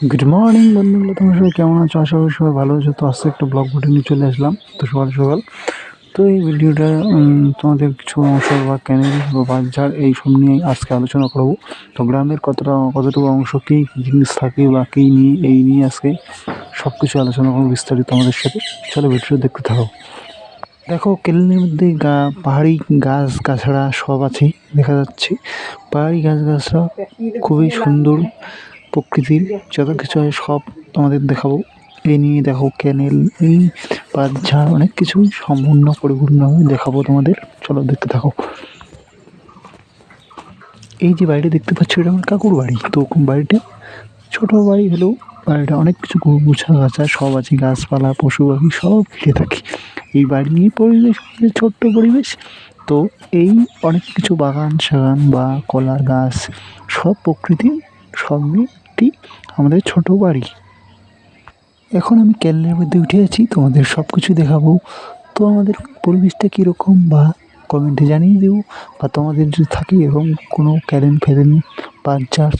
Good morning বন্ধুগুলো, তোমার সবাই কেমন আছো? আশা করি সবাই ভালো আছো। তো আজকে একটা ব্লগ ভিডিও নিয়ে চলে আসলাম। তো সকাল সকাল। তো এই ভিডিওটা তোমাদের কিছু অংশ বা ক্যানেল বা বাজার এই সব নিয়ে আজকে আলোচনা করব। তো গ্রামের কতটা, কতটুকু অংশ, কী জিনিস থাকে বা কী নিয়ে, এই নিয়ে আজকে সব কিছু আলোচনা করব বিস্তারিত আমাদের সাথে। চলো ভিডিওটা দেখতে থাকো। দেখো, কেলেনের মধ্যে গা, পাহাড়ি গাছ, গাছড়া সব আছে, দেখা যাচ্ছে। পাহাড়ি গাছ, গাছড়া খুবই সুন্দর। প্রকৃতির যত কিছু হয় সব তোমাদের দেখাবো। এই নিয়ে দেখো ক্যানেল এই বাঁধঝাড় অনেক কিছু সম্পূর্ণ পরিপূর্ণভাবে দেখাবো তোমাদের। চলো দেখতে থাকো। এই যে বাড়িটা দেখতে পাচ্ছ, এটা আমার কাকুর বাড়ি। তো বাড়িটা ছোট বাড়ি হলেও বাড়িটা অনেক কিছু গুছা গাছা, সব আছে, গাছপালা, পশু পাখি, সব ঘিরে থাকে। এই বাড়ি নিয়ে পরিবেশ ছোট্ট পরিবেশ। তো এই অনেক কিছু বাগান, সাগান বা কলা গাছ, সব প্রকৃতি সব নিয়ে আমাদের ছোট বাড়ি। এখন আমি ক্যানেলের মধ্যে উঠে আছি, তোমাদের সব কিছু দেখাবো। তো আমাদের পরিবেশটা কীরকম বা কমেন্টে জানিয়ে দেবো বা তোমাদের যদি থাকে এরকম কোনো ক্যারেন ফ্যারেন বা যার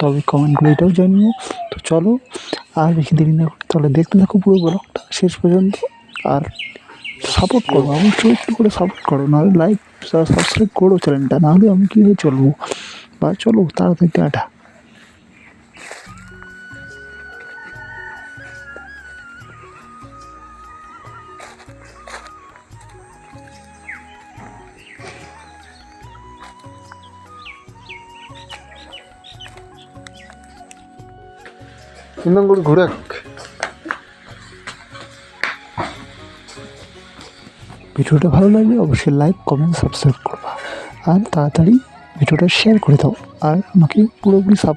তবে কমেন্টগুলো এটাও জানিও। তো চলো, আর বেশি দেরি না তাহলে দেখতে থাকো পুরো ব্লগটা শেষ পর্যন্ত। আর সাপোর্ট করো, অবশ্যই একটু করে সাপোর্ট করো। নাহলে লাইক সাবস্ক্রাইব করো চ্যানেলটা নাহলে আমি কীভাবে চলবো? বা চলো, তাড়াতাড়ি টাটা। 인간 ঘুরে ভিডিওটা ভালো লাগলে অবশ্যই লাইক, কমেন্ট সাবস্ক্রাইব করবা। আর তাড়াতাড়ি ভিডিওটা শেয়ার করে দাও। আর আমাকে পুরোপুরি সাপ